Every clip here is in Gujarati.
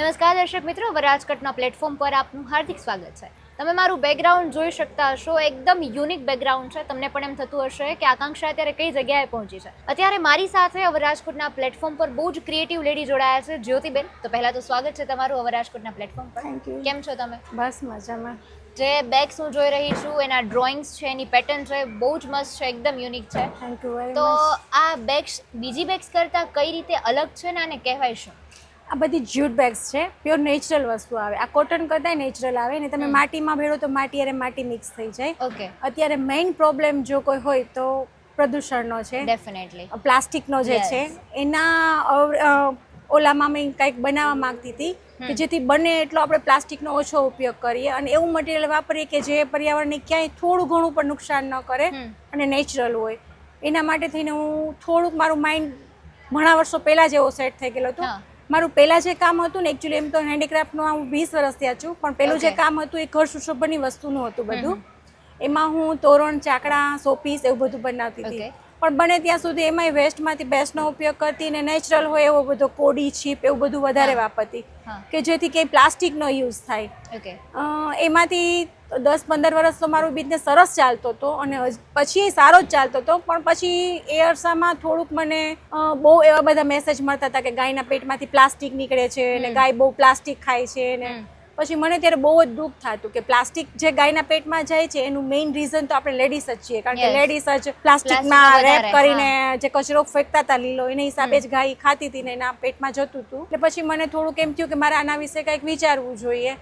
નમસ્કાર દર્શક મિત્રો વરાજકટના પ્લેટફોર્મ પર આપનું હાર્દિક સ્વાગત છે. તમે મારું બેકગ્રાઉન્ડ જોઈ શકતા હશો એકદમ યુનિક બેકગ્રાઉન્ડ છે. તમને પણ એમ થતું હશે કે આકાંક્ષા અત્યારે કઈ જગ્યાએ પહોંચી છે. અત્યારે મારી સાથે અવરાજકોટના પ્લેટફોર્મ પર બહુ જ ક્રિએટિવ લેડી જોડાયા છે જ્યોતિબેન. તો પહેલા તો સ્વાગત છે તમારું અવરાજકોટના પ્લેટફોર્મ પર. થેન્ક યુ કેમ છો તમે? બસ મજામાં. જે બેગ્સ હું જોઈ રહી છું એના ડ્રોઈંગ્સ છે એની પેટર્ન છે બહુ જ મસ્ત છે એકદમ યુનિક છે. થેન્ક યુ તો આ બેગ્સ બીજી બેગ્સ કરતાં કઈ રીતે અલગ છે ને આને કહેવાય શું? આ બધી જ્યુટ બેગ્સ છે. પ્યોર નેચરલ વસ્તુ આવે. આ કોટન કરતાં નેચરલ આવે. ને તમે માટીમાં ભેળો તો માટી અરે માટી મિક્સ થઈ જાય. ઓકે અત્યારે મેઇન પ્રોબ્લેમ જો કોઈ હોય તો પ્રદૂષણનો છે. ડેફિનેટલી પ્લાસ્ટિકનો જે છે. એના ઓલામાં મેં કંઈક બનાવવા માંગતી હતી કે જેથી બને એટલો આપણે પ્લાસ્ટિકનો ઓછો ઉપયોગ કરીએ અને એવું મટીરિયલ વાપરીએ કે જે પર્યાવરણને ક્યાંય થોડું ઘણું પણ નુકસાન ન કરે અને નેચરલ હોય. એના માટે થઈને હું થોડુંક મારું માઇન્ડ ઘણા વર્ષો પહેલાં જેવો સેટ થઈ ગયેલો હતો. મારું પહેલાં જે કામ હતું ને એકચ્યુઅલી એમ તો હેન્ડીક્રાફ્ટનું હું વીસ વર્ષ ત્યાં છું પણ પહેલું જે કામ હતું એ ઘર સુશોભનની વસ્તુનું હતું બધું. એમાં હું તોરણ ચાકડા શોપીસ એવું બધું બનાવતી હતી. પણ બને ત્યાં સુધી એમાંય વેસ્ટમાંથી બેસ્ટનો ઉપયોગ કરતી ને નેચરલ હોય એવો બધો કોડી છીપ એવું બધું વધારે વાપરતી. કે જેથી ક્યાંય પ્લાસ્ટિકનો યુઝ થાય. એમાંથી દસ પંદર વર્ષ તો મારો બિઝનેસ સરસ ચાલતો હતો અને પછી એ સારો જ ચાલતો હતો પણ પછી એ અરસામાં થોડુંક મને બહુ એવા બધા મેસેજ મળતા હતા કે ગાયના પેટમાંથી પ્લાસ્ટિક નીકળે છે ને ગાય બહુ પ્લાસ્ટિક ખાય છે ને. પછી મને ત્યારે બહુ જ દુઃખ થતું કે પ્લાસ્ટિક જે ગાયના પેટમાં જાય છે એનું મેઇન રીઝન તો આપણે લેડીઝ જ છીએ. કારણ કે લેડીઝ જ પ્લાસ્ટિકમાં રેપ કરીને જે કચરો ફેંકતા હતા લીલો એના હિસાબે જ ગાય ખાતી હતી ને એના પેટમાં જતું હતું. એટલે પછી મને થોડુંક એમ થયું કે મારે આના વિશે કંઈક વિચારવું જોઈએ.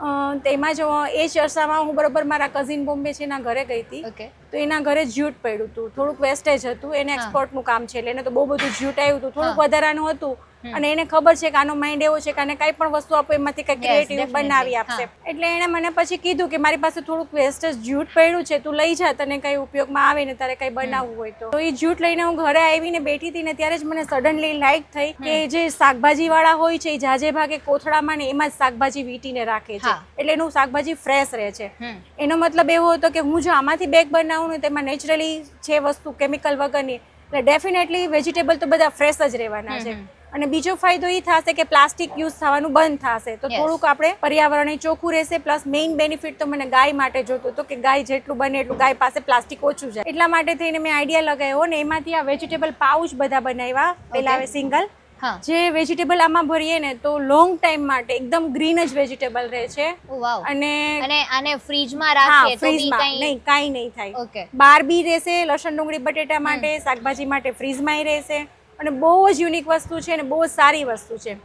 તેમાં જ એ ચર્ચામાં હું બરોબર મારા કઝિન બોમ્બે છે એના ઘરે ગઈ હતી. તો એના ઘરે જ્યુટ પડ્યું હતું. થોડુંક વેસ્ટેજ હતું એને. એક્સપોર્ટનું કામ છે એટલે એને તો બહુ બધું જ્યુટ આવ્યું હતું. થોડુંક વધારાનું હતું. અને એને ખબર છે કે આનો માઇન્ડ એવો છે કે આને કઈ પણ વસ્તુ આપો એમાંથી કઈ ક્રિએટિવ બનાવી આપશે. એટલે એણે મને પછી કીધું કે મારી પાસે થોડુંક વેસ્ટેજ જ્યુટ પડ્યું છે તું લઈ જા તને કંઈ ઉપયોગમાં આવે ને તારે કંઈ બનાવવું હોય તો. એ જ્યુટ લઈને હું ઘરે આવીને બેઠી હતી ને ત્યારે જ મને સડનલી લાઈક થઈ કે જે શાકભાજી વાળા હોય છે એ જાજે ભાગે કોથળામાં ને એમાં જ શાકભાજી વીંટીને રાખે છે. એટલે એનું શાકભાજી ફ્રેશ રહે છે. એનો મતલબ એવો હતો કે હું જો આમાંથી બેગ બનાવું ને તેમાં નેચરલી છે વસ્તુ કેમિકલ વગરની એટલે ડેફિનેટલી વેજીટેબલ તો બધા ફ્રેશ જ રહેવાના છે. અને બીજો ફાયદો એ થશે કે પ્લાસ્ટિક યુઝ થવાનું બંધ થશે. તો થોડુંક આપણે પર્યાવરણ એ ચોખ્ખું રહેશે પ્લસ મેઇન બેનિફિટ તો મને ગાય માટે જોતો હતો કે ગાય જેટલું બને એટલું ગાય પાસે પ્લાસ્ટિક ઓછું જાય. એટલા માટે થઈને મેં આઈડિયા લગાવ્યો ને એમાંથી આ વેજીટેબલ પાઉચ બધા બનાવ્યા. પેલા. આવે સિંગલ. જે વેજીટેબલ આમાં ભરીએ ને તો લોંગ ટાઈમ માટે એકદમ ગ્રીન જ વેજીટેબલ રહે છે. અને અને આને ફ્રીજમાં રાખીએ તો ફ્રીજમાં નહીં કાંઈ નહીં થાય. ઓકે બાર બી રહેશે લસણ ડુંગળી બટેટા માટે શાકભાજી માટે ફ્રીજમાંય રહેશે. અને બહુ જ યુનિક વસ્તુ છે અને બહુ જ સારી વસ્તુ છે.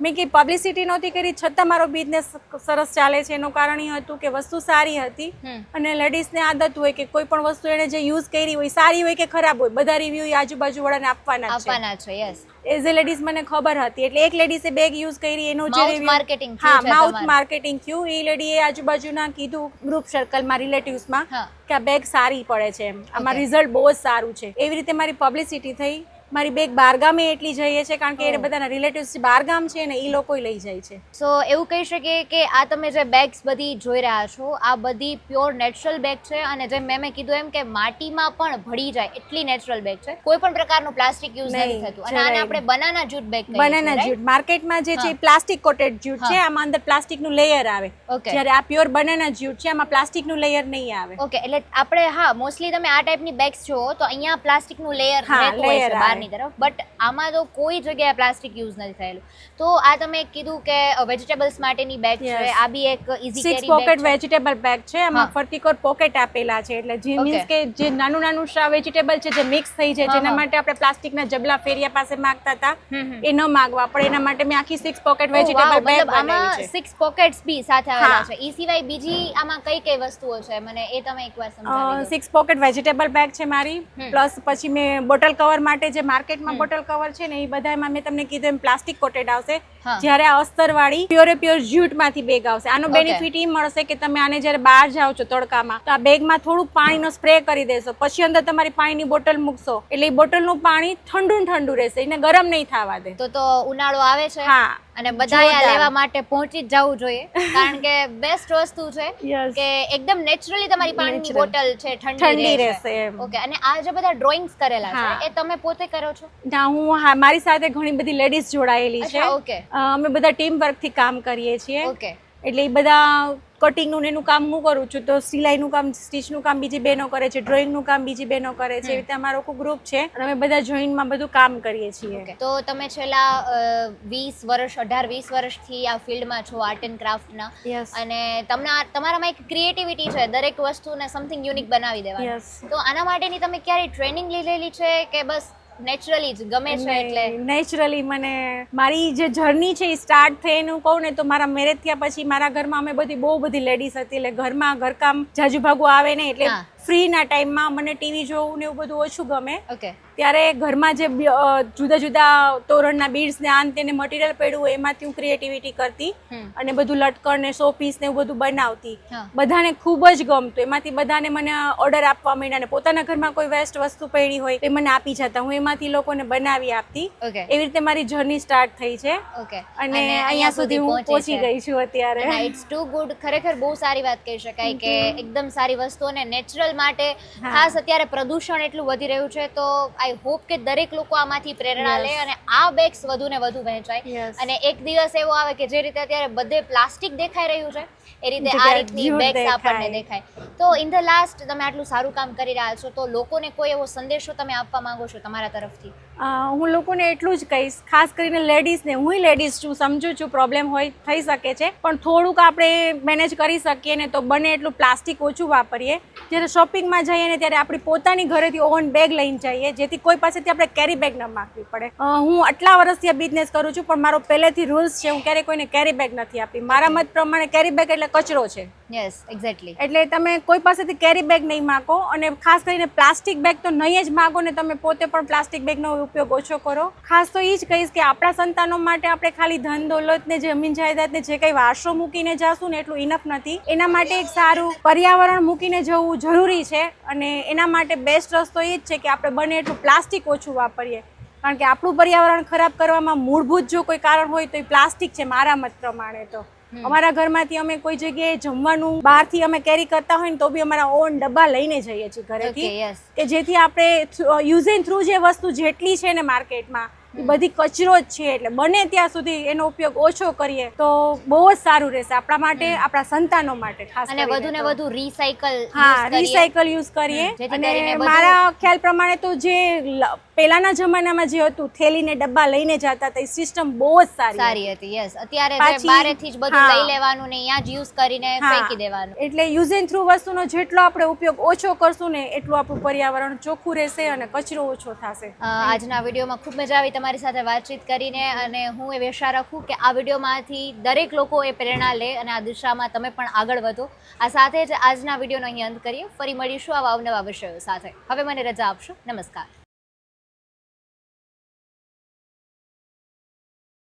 મેં કંઈ પબ્લિસિટી નહોતી કરી છતાં મારો બિઝનેસ સરસ ચાલે છે. એનું કારણ એ હતું કે વસ્તુ સારી હતી અને લેડીઝને આદત હોય કે કોઈ પણ વસ્તુ એણે જે યુઝ કરી હોય સારી હોય કે ખરાબ હોય બધા રિવ્યુ આજુબાજુવાળાને આપવાના છે. આપવાના છે યસ એઝ એ લેડીઝ મને ખબર હતી એટલે એક લેડીઝે બેગ યુઝ કરી એનું જે માર્કેટિંગ હા માઉથ માર્કેટિંગ થયું. એ લેડીએ આજુબાજુના કીધું ગ્રુપ સર્કલમાં રિલેટિવ્સમાં કે આ બેગ સારી પડે છે એમ. આમાં રિઝલ્ટ બહુ જ સારું છે. એવી રીતે મારી પબ્લિસિટી થઈ. મારી બેગ બારગામે એટલી જઈએ છે કારણ કે એ. બધાના રિલેટિવ્સ બારગામ છે ને એ લોકો લઈ જાય છે. સો એવું કહી શકીએ કે આ તમે જે બેગ્સ બધી જોઈ રહ્યા છો આ બધી પ્યોર નેચરલ બેગ છે અને જેમ મેં મેં કીધું એમ કે માટીમાં પણ ભળી જાય એટલી નેચરલ બેગ છે. કોઈ પણ પ્રકારનું પ્લાસ્ટિક યુઝ નથી થતું. અને આને આપણે banana jute bag banana jute માર્કેટમાં જે છે. પ્લાસ્ટિક કોટેડ જ્યુટ છે આમાં અંદર પ્લાસ્ટિકનું લેયર આવે. જ્યારે આ પ્યોર બનાના જ્યુટ છે આમાં પ્લાસ્ટિકનું લેયર નહીં આવે. ઓકે એટલે આપણે હા મોસ્ટલી તમે આ ટાઈપની બેગ્સ જુઓ તો અહીંયા પ્લાસ્ટિકનું લેયર રહેતું હોય છે. બહારની તરફ. બટ આમાં તો કોઈ જગ્યાએ પ્લાસ્ટિક યુઝ નથી થયેલું. તો આ તમે કીધું કે વેજીટેબલ્સ માટેની બેગ છે. આ બી એક easy six pocket vegetable bag છે. એમાં. ફરતી કોર પોકેટ આપેલા છે. એટલે જે મીન્સ કે જે નાનું નાનું વેજીટેબલ છે જે મિક્સ થઈ જાય જેના માટે આપણે પ્લાસ્ટિકના જબલા ફેરિયા પાસે માંગતા હતા. એ ન માંગવા. પણ એના માટે મેં આખી સિક્સ પોકેટ વેજીટેબલ બેગ આમાં બનાવી છે. સિક્સ પોકેટ્સ બી સાથે આવેલા છે. એ સિવાય બીજી આમાં કઈ કઈ વસ્તુઓ છે? મને એ તમે એકવાર સમજાવી દો. સિક્સ પોકેટ વેજીટેબલ બેગ છે મારી. પ્લસ પછી મેં બોટલ કવર માટે જે માર્કેટમાં બોટલ કવર છે ને એ બધામાં મેં તમને કીધું એમ પ્લાસ્ટિક કોટેડ આવશે. જ્યારે આ અસ્તરવાળી પ્યોરે પ્યોર જ્યુટમાંથી બેગ આવશે. આનો બેનિફિટ એ મળશે કે તમે આને જ્યારે બહાર જાઓ છો તડકામાં તો આ બેગમાં થોડું પાણીનો સ્પ્રે કરી દેશો. પછી અંદર તમારી પાણીની બોટલ મૂકશો. એટલે એ બોટલનું પાણી ઠંડુ ઠંડુ રહેશે. એને ગરમ નહીં થવા દે. તો તો ઉનાળો આવે છે હા. અને બધા લેવા માટે પહોંચી જ જવું જોઈએ. કારણ કે બેસ્ટ વસ્તુ છે કે એકદમ નેચરલી તમારી પાણીની બોટલ છે ઠંડી રહેશે ઓકે અને આ જે બધા ડ્રોઈંગ્સ કરેલા છે એ તમે પોતે કરો છો? ના હું હા મારી સાથે ઘણી બધી લેડીઝ જોડાયેલી છે. અ, અમે બધા ટીમ વર્કથી કામ કરીએ છીએ. ઓકે. એટલે એ બધા કટિંગનું ને એનું કામ હું કરું છું. તો સિલાઈનું કામ સ્ટીચનું કામ બીજી બહેનો કરે છે. ડ્રોઈંગનું કામ બીજી બહેનો કરે છે. એવી રીતે અમારો આખું ગ્રુપ છે. અને અમે બધા જોઈન્ટમાં બધું કામ કરીએ છીએ. તો તમે છેલ્લા વીસ વર્ષ અઢાર વીસ વર્ષથી આ ફિલ્ડમાં છો આર્ટ એન્ડ ક્રાફ્ટના અને તમને તમારામાં એક ક્રિએટિવિટી છે દરેક વસ્તુને સમથિંગ યુનિક બનાવી દેવાની. તો આના માટેની તમે ક્યારેય ટ્રેનિંગ લીધેલી છે કે બસ નેચરલી જ ગમે છે એટલે નેચરલી મને મારી જે જર્ની છે એ સ્ટાર્ટ થઈ એનું કહું ને તો મારા મેરેજ થયા પછી મારા ઘરમાં અમે બધી બહુ બધી લેડીઝ હતી એટલે ઘરમાં ઘરકામ જાજુ ભાગું આવે ને એટલે. ફ્રીના ટાઈમમાં મને ટીવી જોવું ને એવું બધું ઓછું ગમે. ઓકે ત્યારે ઘરમાં જે જુદા જુદા તોરણના બીડ્સ ને આન તેને મટીરિયલ પડ્યું એમાંથી હું ક્રિએટિવિટી કરતી અને બધું લટકણ ને શો પીસ ને એવું બધું બનાવતી. બધાને ખૂબ જ ગમતું. એમાંથી બધાને મને ઓર્ડર આપવા માંડ્યા ને પોતાના ઘરમાં કોઈ વેસ્ટ વસ્તુ પડી હોય તો એ મને આપી જતા. હું એમાંથી લોકોને બનાવી આપતી. એવી રીતે મારી જર્ની સ્ટાર્ટ થઈ છે. અને અહીંયા સુધી હું પહોંચી ગઈ છું અત્યારે. ઇટ્સ ટુ ગુડ ખરેખર બહુ સારી વાત કહી શકાય કે એકદમ સારી વસ્તુ અને નેચરલ માટે ખાસ અત્યારે પ્રદૂષણ એટલું વધી રહ્યું છે તો આઈ હોપ કે દરેક લોકો આમાંથી પ્રેરણા લે અને આ બેગ્સ વધુ ને વધુ વહેંચાય. અને એક દિવસ એવો આવે કે જે રીતે અત્યારે બધે પ્લાસ્ટિક દેખાઈ રહ્યું છે એ રીતે આ રીતની બેગ્સ આપણને દેખાય. તો ઇન ધ લાસ્ટ તમે આટલું સારું કામ કરી રહ્યા છો તો લોકોને કોઈ એવો સંદેશો તમે આપવા માંગો છો તમારા તરફથી? હું લોકોને એટલું જ કહીશ. ખાસ કરીને લેડીઝને. હું લેડીઝ છું સમજુ છું પ્રોબ્લેમ હોય થઈ શકે છે. પણ થોડુંક આપણે મેનેજ કરી શકીએ ને તો બને એટલું પ્લાસ્ટિક ઓછું વાપરીએ. જ્યારે શોપિંગમાં જઈએ ને ત્યારે આપણી પોતાની ઘરેથી ઓન બેગ લઈને જઈએ જેથી કોઈ પાસેથી આપણે કેરી બેગ ન માગવી પડે. હું આટલા વર્ષથી આ બિઝનેસ કરું છું પણ મારો પહેલેથી રૂલ્સ છે હું ક્યારેય કોઈને કેરી બેગ નથી આપી. મારા મત પ્રમાણે કેરી બેગ એટલે કચરો છે. યસ એક્ઝેક્ટલી એટલે તમે કોઈ પાસેથી કેરી બેગ નહીં માગો અને ખાસ કરીને પ્લાસ્ટિક બેગ તો નહીં જ માગો ને તમે પોતે પણ પ્લાસ્ટિક બેગનો ઉપયોગ ઓછો કરો. ખાસ તો એ જ કહીશ કે આપણા સંતાનો માટે આપણે ખાલી ધન દોલતને, જમીન જાયદાદને જે કંઈ વારસો મૂકીને જાશું ને એટલું ઇનફ નથી. એના માટે એક સારું પર્યાવરણ મૂકીને જવું જરૂરી છે અને એના માટે બેસ્ટ રસ્તો એ જ છે કે આપણે બને એટલું પ્લાસ્ટિક ઓછું વાપરીએ. કારણ કે આપણું પર્યાવરણ ખરાબ કરવામાં મૂળભૂત જો કોઈ કારણ હોય તો એ પ્લાસ્ટિક છે મારા મત પ્રમાણે તો. અમારા ઘરમાંથી અમે કોઈ જગ્યાએ જમવાનું બહારથી અમે કેરી કરતા હોય ને તો બી અમારા ઓન ડબ્બા લઈને જઈએ છીએ ઘરેથી. કે જેથી આપણે યુઝ એન્ડ થ્રુ જે વસ્તુ જેટલી છે ને માર્કેટમાં એ બધી કચરો જ છે એટલે બને ત્યાં સુધી એનો ઉપયોગ ઓછો કરીએ તો બહુ જ સારું રહેશે આપણા માટે આપણા સંતાનો માટે ખાસ અને વધુ ને વધુ રીસાયકલ હા રિસાયકલ યુઝ કરીએ. અને મારા ખ્યાલ પ્રમાણે તો જે પહેલાના જમાનામાં જે હતું થેલીને ડબ્બા લઈને જતા હતા એ સિસ્ટમ બહુ જ સારી સારી હતી. યસ અત્યારે બારેથી જ બધું લઈ લેવાનું ને અહીંયા જ યુઝ કરીને ફેંકી દેવાનું. એટલે યુઝ એન્ડ થ્રુ વસ્તુનો જેટલો આપણે ઉપયોગ ઓછો કરશું ને એટલું આપણું પર્યાવરણ ચોખ્ખું રહેશે અને કચરો ઓછો થશે. આજના વિડીયોમાં ખૂબ મજા આવી તમારી સાથે વાતચીત કરીને અને હું એવી આશા રાખું કે આ વિડીયોમાંથી દરેક લોકો એ પ્રેરણા લે અને આ દિશામાં તમે પણ આગળ વધો. આ સાથે જ આજના વિડીયોનો અહીં અંત કરીએ. ફરી મળીશું આવા અવનવા વિષયો સાથે. હવે મને રજા આપશો. નમસ્કાર.